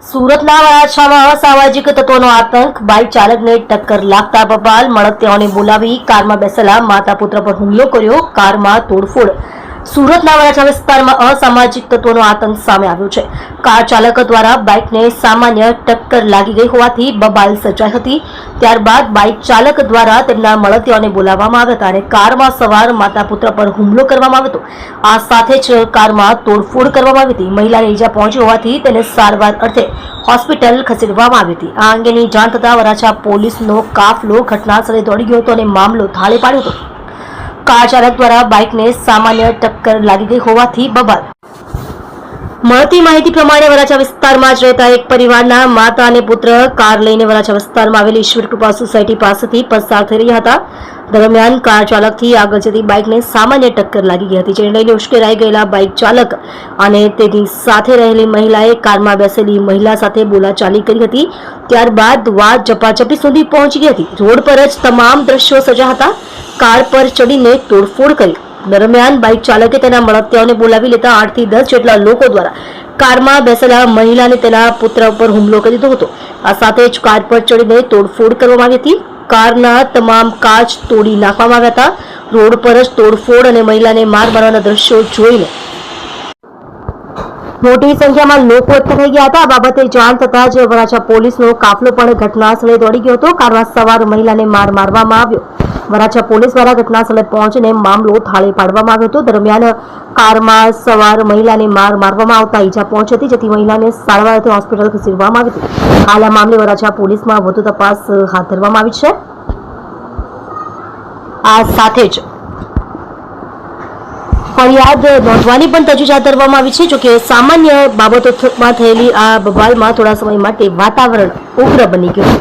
સુરતના વરાછામાં અસામાજિક તત્વોનો આતંક. બાઇક ચાલકને ટક્કર લાગતા બબાલ મળતિયાઓને બોલાવી કારમાં બેસેલા માતા પુત્ર પર હુમલો કર્યો, કારમાં તોડફોડ. સુરતના વરાછા વિસ્તારમાં અસામાજિક તત્વોનો આતંક સામે આવ્યો છે. કાર ચાલક દ્વારા બાઇકને સામાન્ય ટક્કર લાગી ગઈ હોવાથી બબાલ સર્જાઈ હતી. ત્યારબાદ બાઇક ચાલક દ્વારા તેમના મળતિયાઓને બોલાવવામાં આવ્યા હતા અને કારમાં સવાર માતા પુત્ર પર હુમલો કરવામાં આવ્યો હતો. આ સાથે જ કારમાં તોડફોડ કરવામાં આવી હતી. મહિલાને ઈજા પહોંચી હોવાથી તેને સારવાર અર્થે હોસ્પિટલ ખસેડવામાં આવી હતી. આ અંગેની જાણ થતાં વરાછા પોલીસનો કાફલો ઘટનાસ્થળે દોડી ગયો હતો અને મામલો થાળે પાડ્યો હતો. કાર ચાલક દ્વારા બાઇકને સામાન્ય ટક્કર લાગી ગઈ હોવાથી બબાલ. મળતી માહિતી પ્રમાણે વરાછા વિસ્તારમાં જ રહેતા એક પરિવારના માતા અને પુત્ર કાર લઈને વરાછા વિસ્તારમાં આવેલી ઈશ્વર કૃપા સોસાયટી પાસેથી પસાર થઈ રહ્યા હતા. દરમિયાન કાર ચાલકથી આગળ જતી બાઇકને સામાન્ય ટક્કર લાગી ગઈ હતી, જેને લઈને ઉશ્કેરાઈ ગયેલા બાઇક ચાલક અને તેની સાથે રહેલી મહિલાએ કારમાં બેસેલી મહિલા સાથે બોલાચાલી કરી હતી. ત્યારબાદ વાત ઝપાઝપી સુધી પહોંચી ગઈ હતી. રોડ પર જ તમામ દ્રશ્યો સજા હતા. કાર પર ચડીને તોડફોડ કરી. દરમિયાન બાઇક ચાલકે તેના મળતિયાઓને બોલાવી લેતા આઠથી દસ જેટલા લોકો દ્વારા કારમાં બેસેલા મહિલાને તેના પુત્ર ઉપર હુમલો કરી દીધો હતો. આ સાથે જ કાર પર ચડીને તોડફોડ કરવામાં આવી હતી. કારના તમામ કાચ તોડી નાખવામાં આવ્યા હતા. રોડ પર જ તોડફોડ અને મહિલાને માર મારવાના દ્રશ્યો જોઈને મોટી સંખ્યામાં લોકો એકઠા થઈ ગયા હતા. આ બાબતે જાણ થતાં જ વરાછા પોલીસનો કાફલો પણ ઘટના સ્થળે દોડી ગયો હતો. કારમાં સવાર મહિલાને માર મારવામાં આવ્યો. વરાછા પોલીસ દ્વારા ઘટના સ્થળે પહોંચીને મામલો થાળે પાડવામાં આવ્યો હતો. દરમિયાન કારમાં સવાર મહિલાને માર મારવામાં આવતા ઈજા પહોંચી હતી, જેથી મહિલાને સારવાર અર્થે હોસ્પિટલ ખસેડવામાં આવી હતી. હાલ આ મામલે વરાછા પોલીસમાં વધુ તપાસ હાથ ધરવામાં આવી છે. આ સાથે જ ફરિયાદ નોંધવાની પણ તજવીજ ધરવામાં આવી છે જોકે સામાન્ય બાબતોમાં થયેલી આ બબાલમાં થોડા સમય માટે વાતાવરણ ઉગ્ર બની ગયું.